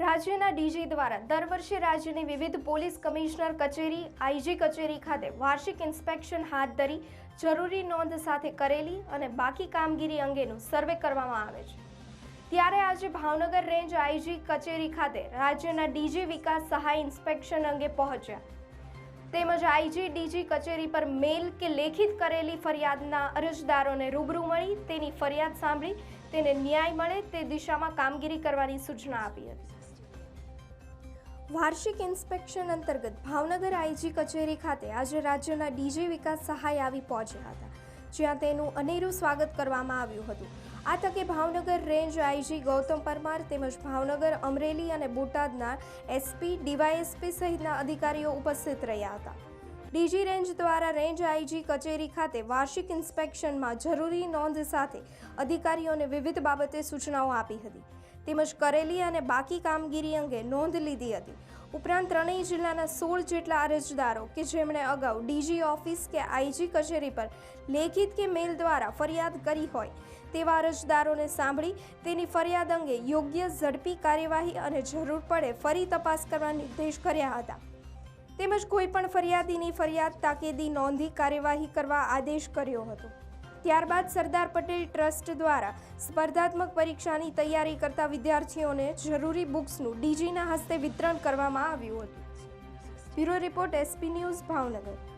રાજ્યના ડીજી દ્વારા દર વર્ષે રાજ્યની વિવિધ પોલીસ કમિશનર કચેરી, આઈજી કચેરી ખાતે વાર્ષિક ઇન્સ્પેક્શન હાથ ધરી જરૂરી નોંધ સાથે કરેલી અને બાકી કામગીરી અંગેનું સર્વે કરવામાં આવે છે. ત્યારે આજે ભાવનગર રેન્જ આઈજી કચેરી ખાતે રાજ્યના ડીજી વિકાસ સહાય ઇન્સ્પેક્શન અંગે પહોંચ્યા. તેમજ આઈજી ડીજી કચેરી પર મેલ કે લેખિત કરેલી ફરિયાદના અરજદારોને રૂબરૂ મળી, તેની ફરિયાદ સાંભળી, તેને ન્યાય મળે તે દિશામાં કામગીરી કરવાની સૂચના આપી હતી. વાર્ષિક ઇન્સ્પેક્શન અંતર્ગત ભાવનગર આઈજી કચેરી ખાતે આજે રાજ્યના ડીજી વિકાસ સહાય આવી પહોંચ્યા હતા, જ્યાં તેનું અનેરું સ્વાગત કરવામાં આવ્યું હતું. આ તકે ભાવનગર રેન્જ આઈજી ગૌતમ પરમાર તેમજ ભાવનગર અમરેલી અને બોટાદના એસપી, ડીવાયએસપી સહિતના અધિકારીઓ ઉપસ્થિત રહ્યા હતા. ડીજી રેન્જ દ્વારા રેન્જ આઈજી કચેરી ખાતે વાર્ષિક ઇન્સ્પેક્શનમાં જરૂરી નોંધ સાથે અધિકારીઓને વિવિધ બાબતે સૂચનાઓ આપી હતી. તેમજ કરેલી અને બાકી કામગીરી અંગે નોંધ લીધી હતી. ઉપરાંત ત્રણેય જિલ્લાના સોળ જેટલા અરજદારો કે જેમણે અગાઉ ડીજી ઓફિસ કે આઈજી કચેરી પર લેખિત કે મેલ દ્વારા ફરિયાદ કરી હોય તેવા અરજદારોને સાંભળી તેની ફરિયાદ અંગે યોગ્ય ઝડપી કાર્યવાહી અને જરૂર પડે ફરી તપાસ કરવા નિર્દેશ કર્યા હતા. તેમજ કોઈ પણ ફરિયાદીની ફરિયાદ તાકેદી નોંધી કાર્યવાહી કરવા આદેશ કર્યો હતો. ત્યારબાદ સરદાર પટેલ ટ્રસ્ટ દ્વારા સ્પર્ધાત્મક પરીક્ષાની તૈયારી કરતા વિદ્યાર્થીઓને જરૂરી બુક્સનું ડીજીના હસ્તે વિતરણ કરવામાં આવ્યું હતું. Bureau report SP news Bhavnagar.